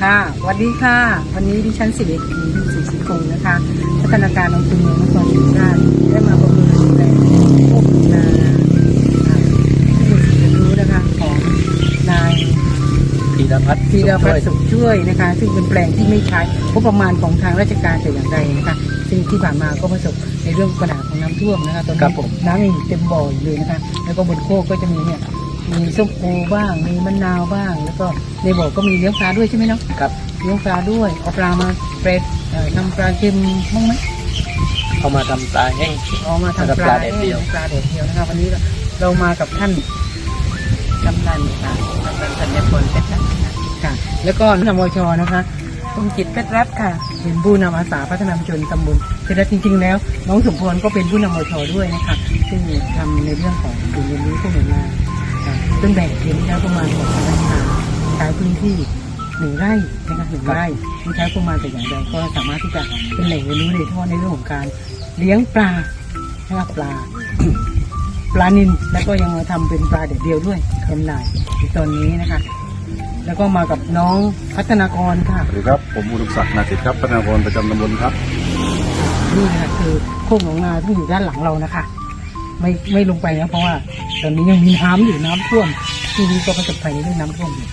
ค่ะวันนี้ค่ะ วันนี้ดิฉันสิริหญิงสุสีคงนะคะ พัฒนาการองค์กรเมืองนครศรีธรรมราชได้มาประเมินดูแลควบคุมนาที่มีสิทธิ์รู้นะคะของนายพีรพัฒน์พีรพัฒน์สุขช่วยนะคะ ซึ่งเป็นแปลงที่ไม่ใช้งบประมาณของทางราชการแต่อย่างใดนะคะ ซึ่งที่ผ่านมาก็ประสบในเรื่องปัญหาของน้ำท่วมนะคะตอนนี้น้ำเต็มบ่อยเลยนะคะ แล้วก็บนโคกก็จะมีเนี่ย มีส้มโอบ้าง มีมะนาวบ้าง แล้วก็ในบ่อก็มีเลี้ยงปลาด้วยใช่ไหมเนาะครับเลี้ยงปลาด้วยเอาปลามาเปรดเอ่อทำปลาเค็มบ้างไหมเข้ามาทำปลาแห้งเอามาแล้วก็ทำปปลาลาแดดเดียวปลาแดดเดียวนะคะวันนี้เรามากับท่านกำนันค่ะกำนันสัญญพลเพชรรัตน์ค่ะ แล้วก็นวชนะคะคุณจิตเพชรรัตน์ค่ะ เป็นผู้นำอาสาพัฒนาชุมชนตำบลเพชรรัตน์จริง ๆ แล้ว น้องสมพรก็เป็นผู้นำวชด้วยนะคะซึ่งทำในเรื่องของการเรียนรู้พวกหน่วยงาน ค่ะซึ่งแบ่งเพียงแล้วประมาณของทางราชการใช้พื้นที่หนึ่งไร่นะคะหนึ่งไร่ไม่ใช้ประมาณแต่อย่างใดก็สามารถที่จะเป็นแหล่งเรียนรู้โดยเฉพาะในเรื่องของการเลี้ยงปลานะครับปลาปลานิลแล้วก็ยังมาทำเป็นปลาเด็ดเดียวด้วยจำหน่ายในตอนนี้นะคะ แล้วก็มากับน้องพัฒนากรค่ะสวัสดีครับ ผมอุดมศักดิ์นาจิตครับพัฒนากรประจำตำบลครับนี่นะคะคือโคกหนองนาที่อยู่ด้านหลังเรานะคะ ไม่ไม่ลงไปนะเพราะว่าตอนนี้ยังมีน้ำอยู่น้ำท่วมที่นี่ก็ประสบภัยเรื่องน้ำท่วมอยู่